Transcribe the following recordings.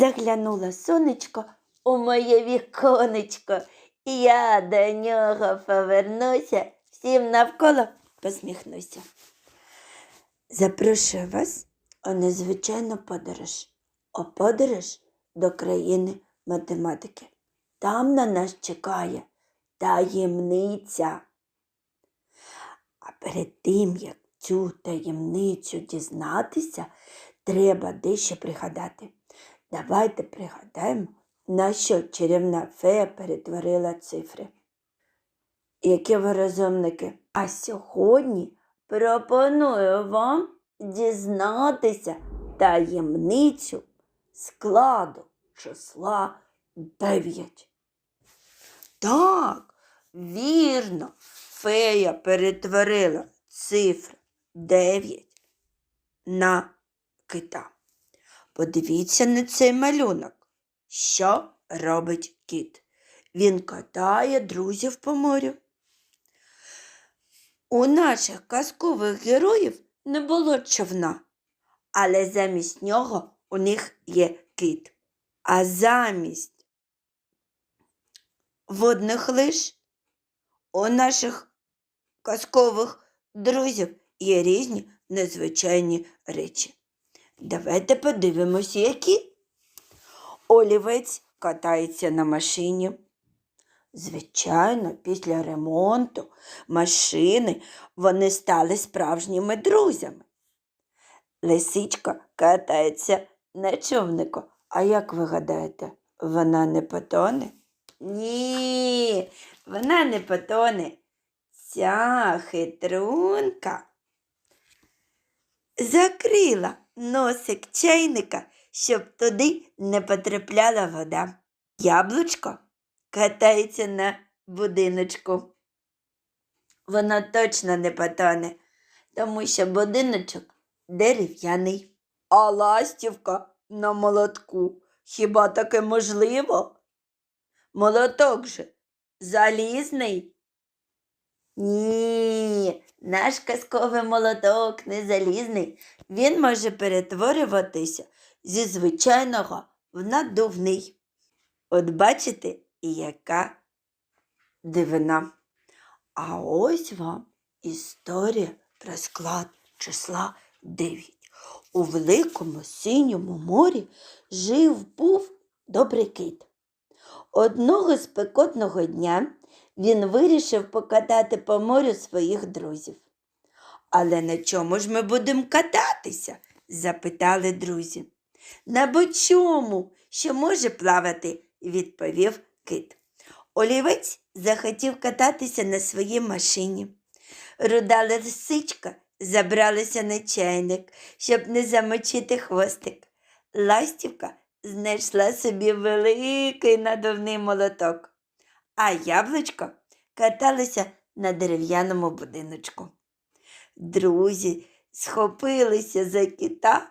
Заглянуло сонечко у моє віконечко, і я до нього повернуся, всім навколо посміхнуся. Запрошую вас у незвичайну подорож, у подорож до країни математики. Там на нас чекає таємниця. А перед тим, як цю таємницю дізнатися, треба дещо пригадати. Давайте пригадаємо, на що чарівна фея перетворила цифри. Які ви розумники? А сьогодні пропоную вам дізнатися таємницю складу числа 9. Так, вірно, фея перетворила цифру 9 на кита. Подивіться на цей малюнок. Що робить кіт? Він катає друзів по морю. У наших казкових героїв не було човна, але замість нього у них є кит. А замість водних лиш у наших казкових друзів є різні незвичайні речі. Давайте подивимося, які. Олівець катається на машині. Звичайно, після ремонту машини вони стали справжніми друзями. Лисичка катається на човнику. А як ви гадаєте, вона не потоне? Ні, вона не потоне. Ця хитрунка закрила носик чайника, щоб туди не потрапляла вода. Яблучко катається на будиночку. Воно точно не потоне, тому що будиночок дерев'яний. А ластівка на молотку. Хіба таке можливо? Молоток же залізний. Ні, наш казковий молоток не залізний. Він може перетворюватися зі звичайного в надувний. От бачите, яка дивина. А ось вам історія про склад числа 9. У великому синьому морі жив був добрий кит. Одного спекотного дня він вирішив покатати по морю своїх друзів. Але на чому ж ми будемо кататися? запитали друзі. На бочому, що може плавати, відповів кит. Олівець захотів кататися на своїй машині. Руда лисичка забралася на чайник, щоб не замочити хвостик. Ластівка знайшла собі великий надувний молоток, а яблучко каталося на дерев'яному будиночку. Друзі схопилися за кита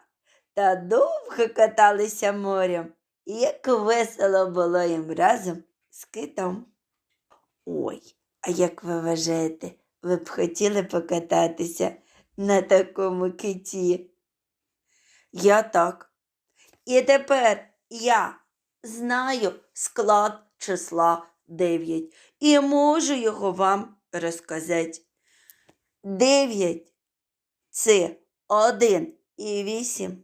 та довго каталися морем. І як весело було їм разом з китом. Ой, а як ви вважаєте, ви б хотіли покататися на такому киті? Я так. І тепер я знаю склад числа 9 і можу його вам розказати. 9 це 1 і 8,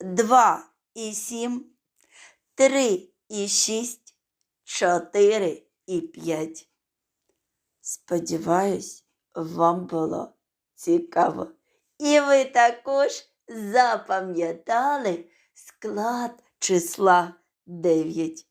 2 і 7, 3 і 6, 4 і 5. Сподіваюсь, вам було цікаво. І ви також запам'ятали склад числа 9.